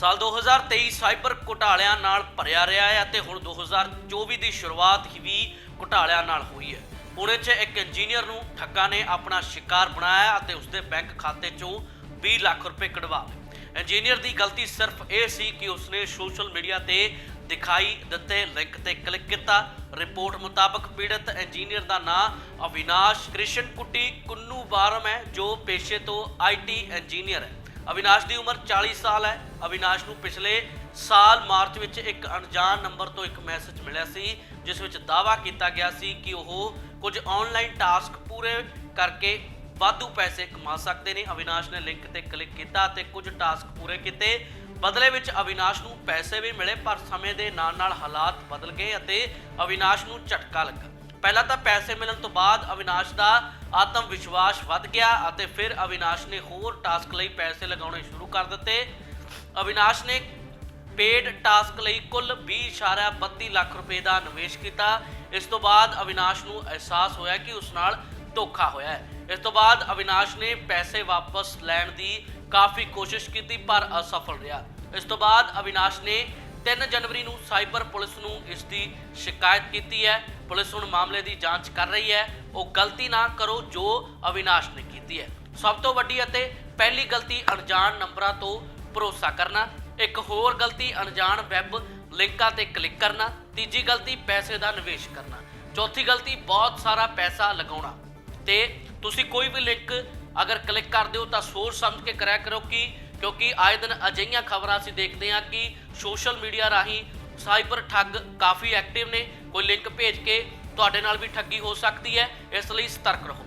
ਸਾਲ 2023 ਸਾਈਬਰ ਘੁਟਾਲਿਆਂ ਨਾਲ ਭਰਿਆ ਰਿਹਾ ਹੈ ਅਤੇ ਹੁਣ 2024 ਦੀ ਸ਼ੁਰੂਆਤ ਹੀ ਵੀ ਘੁਟਾਲਿਆਂ ਨਾਲ ਹੋਈ ਹੈ। ਪੁਣੇ 'ਚ ਇੱਕ ਇੰਜੀਨੀਅਰ ਨੂੰ ਠੱਗਾਂ ਨੇ ਆਪਣਾ ਸ਼ਿਕਾਰ ਬਣਾਇਆ ਅਤੇ ਉਸਦੇ ਬੈਂਕ ਖਾਤੇ 'ਚੋਂ 20 ਲੱਖ ਰੁਪਏ ਕਢਵਾ ਲਏ। ਇੰਜੀਨੀਅਰ ਦੀ ਗਲਤੀ ਸਿਰਫ ਇਹ ਸੀ ਕਿ ਉਸਨੇ ਸੋਸ਼ਲ ਮੀਡੀਆ ਤੇ ਦਿਖਾਈ ਦਿੱਤੇ ਲਿੰਕ ਤੇ ਕਲਿੱਕ ਕੀਤਾ। ਰਿਪੋਰਟ ਮੁਤਾਬਕ ਪੀੜਤ ਇੰਜੀਨੀਅਰ ਦਾ ਨਾਮ ਅਵਿਨਾਸ਼ ਕ੍ਰਿਸ਼ਨ ਕੁੱਟੀ ਕੁੰਨੂ ਬਾਰਮ ਹੈ, ਜੋ ਪੇਸ਼ੇ ਤੋਂ ਆਈਟੀ ਇੰਜੀਨੀਅਰ ਹੈ। ਅਵਿਨਾਸ਼ ਦੀ ਉਮਰ 40 ਸਾਲ ਹੈ। ਅਵਿਨਾਸ਼ ਨੂੰ ਪਿਛਲੇ ਸਾਲ ਮਾਰਚ ਵਿੱਚ ਇੱਕ ਅਣਜਾਣ ਨੰਬਰ ਤੋਂ ਇੱਕ ਮੈਸੇਜ ਮਿਲਿਆ ਸੀ, ਜਿਸ ਵਿੱਚ ਦਾਅਵਾ ਕੀਤਾ ਗਿਆ ਸੀ ਕਿ ਉਹ ਕੁਝ ਆਨਲਾਈਨ ਟਾਸਕ ਪੂਰੇ ਕਰਕੇ ਵਾਧੂ ਪੈਸੇ ਕਮਾ ਸਕਦੇ ਨੇ। ਅਵਿਨਾਸ਼ ਨੇ ਲਿੰਕ ਤੇ ਕਲਿੱਕ ਕੀਤਾ ਤੇ ਕੁਝ ਟਾਸਕ ਪੂਰੇ ਕੀਤੇ। ਬਦਲੇ ਵਿੱਚ ਅਵਿਨਾਸ਼ ਨੂੰ ਪੈਸੇ ਵੀ ਮਿਲੇ, ਪਰ ਸਮੇਂ ਦੇ ਨਾਲ ਨਾਲ ਹਾਲਾਤ ਬਦਲ ਗਏ ਅਤੇ ਅਵਿਨਾਸ਼ ਨੂੰ ਝਟਕਾ ਲੱਗਾ। ਪਹਿਲਾਂ ਤਾਂ ਪੈਸੇ ਮਿਲਣ ਤੋਂ ਬਾਅਦ ਅਵਿਨਾਸ਼ ਦਾ ਆਤਮ ਵਿਸ਼ਵਾਸ ਵੱਧ ਗਿਆ ਅਤੇ ਫਿਰ ਅਵਿਨਾਸ਼ ਨੇ ਹੋਰ ਟਾਸਕ ਲਈ ਪੈਸੇ ਲਗਾਉਣੇ ਸ਼ੁਰੂ ਕਰ ਦਿੱਤੇ। ਅਵਿਨਾਸ਼ ਨੇ ਪੇਡ ਟਾਸਕ ਲਈ ਕੁੱਲ 20.32 ਲੱਖ ਰੁਪਏ ਦਾ ਨਿਵੇਸ਼ ਕੀਤਾ। ਇਸ ਤੋਂ ਬਾਅਦ ਅਵਿਨਾਸ਼ ਨੂੰ ਅਹਿਸਾਸ ਹੋਇਆ ਕਿ ਉਸ ਨਾਲ ਧੋਖਾ ਹੋਇਆ ਹੈ। ਇਸ ਤੋਂ ਬਾਅਦ ਅਵਿਨਾਸ਼ ਨੇ ਪੈਸੇ ਵਾਪਸ ਲੈਣ ਦੀ ਕਾਫੀ ਕੋਸ਼ਿਸ਼ ਕੀਤੀ, ਪਰ ਅਸਫਲ ਰਿਹਾ। ਇਸ ਤੋਂ ਬਾਅਦ ਅਵਿਨਾਸ਼ ਨੇ 3 ਜਨਵਰੀ ਨੂੰ ਸਾਈਬਰ ਪੁਲਿਸ ਨੂੰ ਇਸ ਦੀ ਸ਼ਿਕਾਇਤ ਕੀਤੀ ਹੈ। ਪੁਲਿਸ ਹੁਣ ਮਾਮਲੇ ਦੀ ਜਾਂਚ ਕਰ ਰਹੀ ਹੈ। ਉਹ ਗਲਤੀ ਨਾ ਕਰੋ ਜੋ ਅਵਿਨਾਸ਼ ਨੇ ਕੀਤੀ ਹੈ। ਸਭ ਤੋਂ ਵੱਡੀ ਅਤੇ ਪਹਿਲੀ ਗਲਤੀ ਅਣਜਾਣ ਨੰਬਰਾਂ ਤੋਂ ਭਰੋਸਾ ਕਰਨਾ, ਇੱਕ ਹੋਰ ਗਲਤੀ ਅਣਜਾਣ ਵੈਬ ਲਿੰਕਾਂ ਤੇ ਕਲਿੱਕ ਕਰਨਾ, ਤੀਜੀ ਗਲਤੀ ਪੈਸੇ ਦਾ ਨਿਵੇਸ਼ ਕਰਨਾ, ਚੌਥੀ ਗਲਤੀ ਬਹੁਤ ਸਾਰਾ ਪੈਸਾ ਲਗਾਉਣਾ। ਤੇ ਤੁਸੀਂ ਕੋਈ ਵੀ ਲਿੰਕ ਅਗਰ ਕਲਿੱਕ ਕਰਦੇ ਹੋ ਤਾਂ ਸੋਚ ਸਮਝ ਕੇ ਕਰਿਆ ਕਰੋ ਕਿ ਕਿਉਂਕਿ ਆਏ ਦਿਨ ਅਜਿਹੀਆਂ ਖਬਰਾਂ ਅਸੀਂ ਦੇਖਦੇ ਹਾਂ ਕਿ ਸੋਸ਼ਲ ਮੀਡੀਆ ਰਾਹੀਂ ਸਾਈਬਰ ਠੱਗ ਕਾਫੀ ਐਕਟਿਵ ਨੇ, ਕੋਈ ਲਿੰਕ ਭੇਜ ਕੇ ਤੁਹਾਡੇ ਨਾਲ ਵੀ ਠੱਗੀ ਹੋ ਸਕਦੀ ਹੈ, ਇਸ ਲਈ ਸਤਰਕ ਰਹੋ।